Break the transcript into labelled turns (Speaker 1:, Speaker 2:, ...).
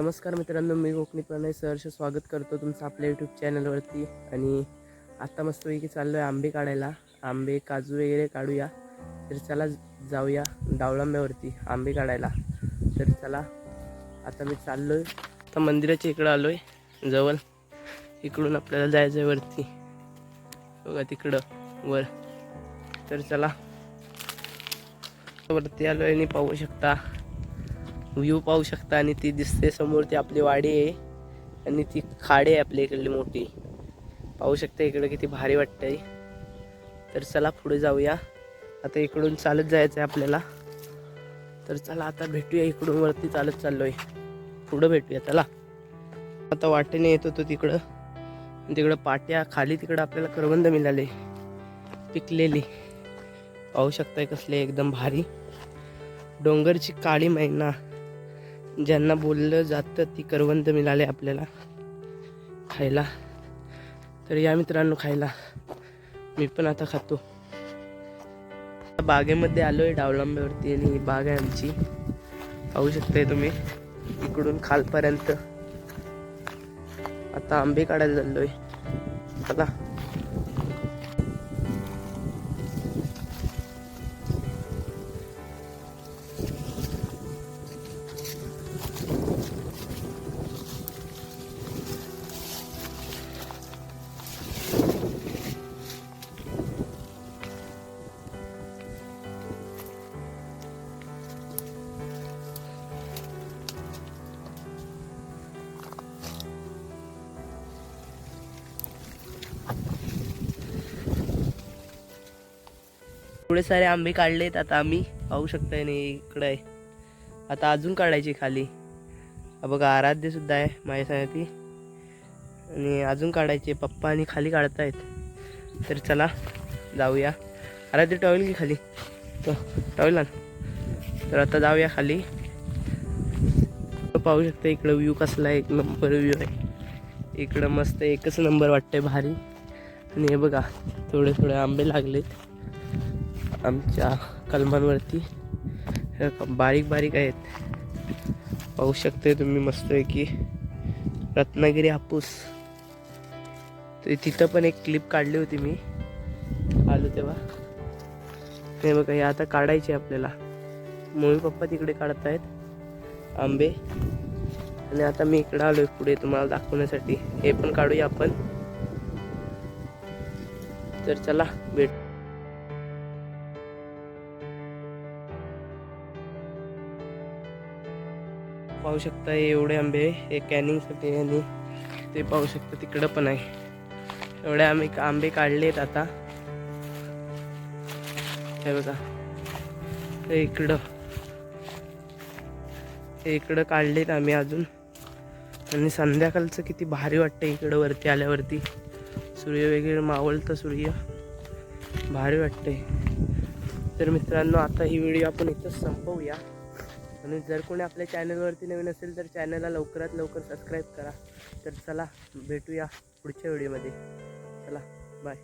Speaker 1: नमस्कार मित्रांनो मी कोकणी प्रणय सहर्ष स्वागत करतो तुमचं आपल्या यूट्यूब चॅनलवरती आणि आत्ता मस्तपैकी चाललो आहे आंबे काढायला. आंबे काजू वगैरे काढूया. तर चला जाऊया डावळांब्यावरती आंबे काढायला. तर चला आता मी चाललो आहे आता मंदिराच्या इकडं आलो आहे जवळ इकडून आपल्याला जायचं आहे वरती. बघा तिकडं वर. तर चला वरती आलो आहे आणि पाहू शकता. व्ह्यू पाहू शकता आणि ती दिसते समोर ती आपली वाडी आहे. आणि ती खाडी आहे आपल्या इकडली मोठी. पाहू शकता इकडं किती भारी वाटतंय. तर चला पुढे जाऊया. आता इकडून चालत जायचं आहे आपल्याला. तर चला आता भेटूया इकडून वरती चालत चाललोय. पुढं भेटूया चला. आता वाटेने येत होतो तिकडं. तिकडं पाट्या खाली तिकडं आपल्याला करवंद मिळाले. पिकलेली. पाहू शकताय कसले एकदम भारी. डोंगरची काळी मैना. ज्यांना बोललं जातं ती करवंद मिळाले आपल्याला खायला. तर या मित्रांनो खायला. मी पण आता खातो. बागेमध्ये आलो आहे डावलांब्यावरती आणि ही बाग आहे आमची. पाहू शकताय तुम्ही. इकडून खालपर्यंत. आता आंबे काढायला चाललोय. चला. थोडे सारे आंबे काढलेत आता आम्ही पाहू शकताय नाही इकडं आहे. आता अजून काढायचे खाली. बघा आराध्य सुद्धा आहे माझ्या सांगती आणि अजून काढायचे पप्पा आणि खाली काढतायत. तर चला जाऊया. आराध्य टॉवेल की खाली. तो टॉवेल तर आता जाऊया खाली. पाहू शकता इकडं व्ह्यू कसला आहे एक नंबर व्ह्यू आहे. इकडं मस्त एकच नंबर वाटतंय भारी. आणि हे बघा थोडे थोडे आंबे लागलेत. आमच्या कलमांवरती. बारीक बारीक आहेत. पाहू शकते तुम्ही मस्त आहे की रत्नागिरी हापूस. तर तिथं पण एक क्लिप काढली होती मी. आलो तेव्हा. नाही बघा हे आता काढायचे आपल्याला. मम्मी पप्पा तिकडे काढत आहेत आंबे. आणि आता मी इकडे आलोय पुढे तुम्हाला दाखवण्यासाठी. हे पण काढूया आपण. तर चला भेट. पाहू शकता एवढे आंबे हे कॅनिंगसाठी आहे आणि ते पाहू शकता तिकडं पण आहे. एवढे आम्ही आंबे काढलेत आता. हे बघा. हे इकडं. हे इकडं काढलेत आम्ही अजून. आणि संध्याकाळचं किती भारी वाटतं इकडं वरती आल्यावरती. सूर्य वगैरे मावळतं सूर्य. भारी वाटते तर मित्रांनो आता ही व्हिडिओ आपण इथंच संपवूया. आणि जर कोणी आपल्या चॅनलवरती नवीन असेल तर चॅनलला लवकरात लवकर सबस्क्राईब करा. तर चला भेटूया पुढच्या व्हिडिओमध्ये. चला बाय